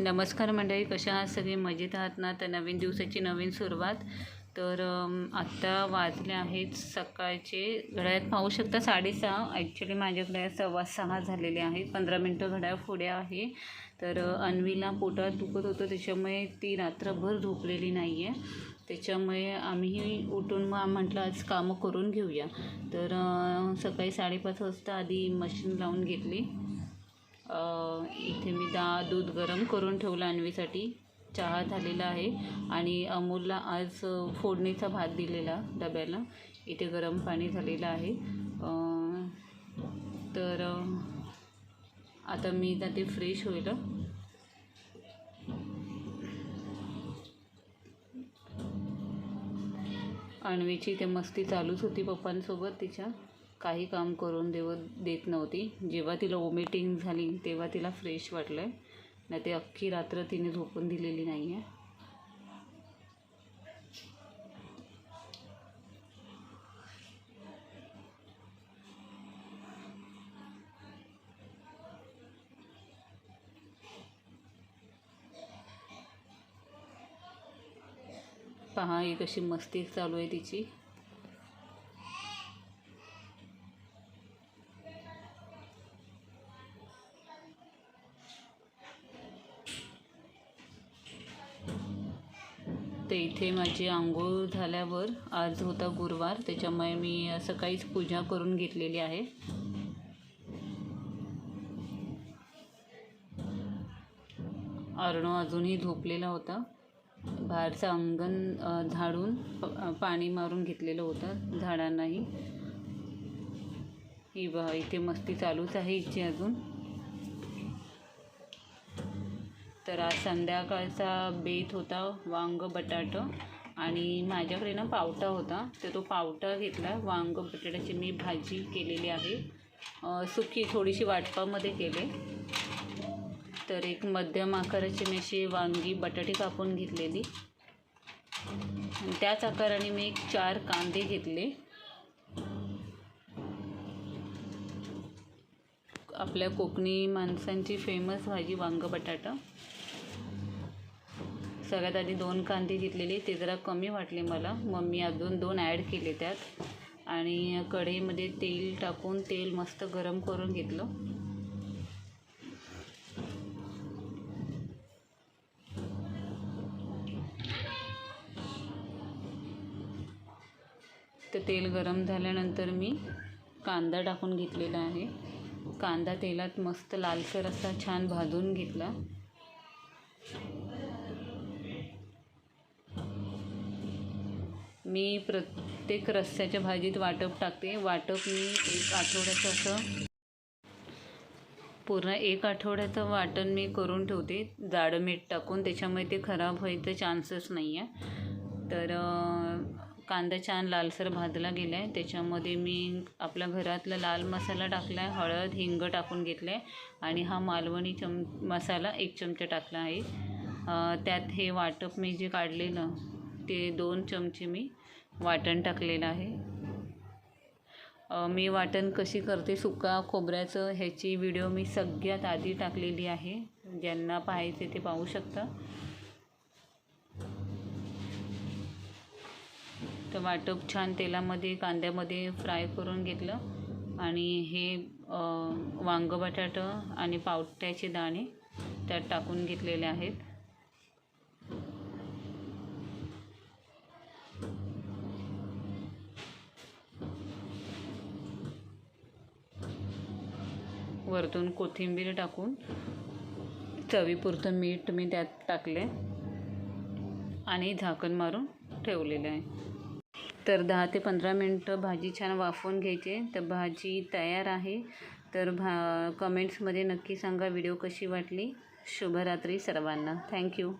नमस्कार मंडळी कशा आहात सगळे? मजेत आहात ना? तर नवीन दिवसाची नवीन सुरुवात. तर आत्ता वाजले आहेत सकाळचे. घड्याळात पाहू शकता साडेसहा. ॲक्च्युली माझ्याकडे सव्वा सहा झालेले आहेत पंधरा मिनटं घड्याळ पुढे आहे. तर अन्वीला पोटात दुखत होतं. त्याच्यामुळे ती रात्रभर झोपलेली नाही आहे त्याच्यामुळे आम्हीही उठून मग म्हटलं आज कामं करून घेऊया. तर सकाळी साडेपाच वाजता आधी मशीन लावून घेतली. इथे मी दा दूध गरम करून ठेवलं अन्वीसाठी चहा झालेला आहे. आणि अमूलला आज फोडणीचा भात दिलेला डब्याला. इथे गरम पाणी झालेलं आहे. तर आता मी ते फ्रेश होईल. अन्वीची ते मस्ती चालूच होती पप्पांसोबत तिच्या. काही काम करून देऊ देत नव्हती. जेव्हा तिला वॉमिटिंग झाली तेव्हा तिला फ्रेश वाटलं आहे नाही ते अख्खी रात्र तिने झोपून दिलेली नाही आहे पहा ही कशी मस्ती चालू आहे तिची. होते इथे माझी आंघोळ झाल्यावर आज होता गुरुवार त्याच्यामुळे मी सकाळीच पूजा करून घेतलेली आहे. अर्णव अजूनही झोपलेला होता. बाहेरचं अंगण झाडून पाणी मारून घेतलेलं होतं झाडांनाही. ही बा इथे मस्ती चालूच आहे इथे अजून. तर आज संध्याकाळचा बेत होता वांग बटाटं आणि माझ्याकडे ना पावटा होता. तर तो पावटा घेतला वांग बटाट्याची मी भाजी केलेली आहे. सुकी थोडीशी वाटपामध्ये केले. तर एक मध्यम आकाराची मी अशी वांगी बटाटे कापून घेतलेली. त्याच आकाराने मी एक चार कांदे घेतले. आपल्या कोकणी माणसांची फेमस भाजी वांग बटाटा. सगळ्यात आधी दोन कांदे घेतलेले ते जरा कमी वाटले मला. मग मी अजून दोन ॲड केले त्यात. आणि कढईमध्ये तेल टाकून तेल मस्त गरम करून घेतलं. तर तेल गरम झाल्यानंतर मी कांदा टाकून घेतलेला आहे. कांदा तेलात मस्त लालसर असा छान भाजून घेतला. मी प्रत्येक रस्स्याच्या भाजीत वाटप टाकते. वाटप मी एक आठवड्याचं असं पूर्ण एक आठवड्याचं वाटण मी करून ठेवते. जाडं मीठ टाकून त्याच्यामुळे ते खराब व्हायचं चान्सेस नाही आहे. तर कांदा छान लालसर भाजला गेला आहे त्याच्यामध्ये मी आपल्या घरातला लाल मसाला टाकला आहे हळद हिंग टाकून घेतलं आहे आणि हा मालवणी चम मसाला एक चमचा टाकला आहे. त्यात हे वाटप मी जे काढलेलं ते दोन चमचे मी वाटण टाकलेलं आहे. मी वाटण कशी करते सुका खोबऱ्याचं ह्याची व्हिडिओ मी सगळ्यात आधी टाकलेली आहे. ज्यांना पाहायचे ते पाहू शकता. तर वाटप छान तेलामध्ये कांद्यामध्ये फ्राय करून घेतलं. आणि हे वांग बटाटं आणि पावट्याचे दाणे त्यात टाकून घेतलेले आहेत. वरतून कोथिंबीर टाकून चवीपुरतं मीठ मी त्यात टाकले आणि झाकण मारून ठेवलेलं आहे. तर दहा ते पंधरा मिनटं भाजी छान वाफवून घ्यायची तर भाजी तयार आहे. तर भा कमेंट्समध्ये नक्की सांगा व्हिडिओ कशी वाटली. शुभरात्री सर्वांना. थँक्यू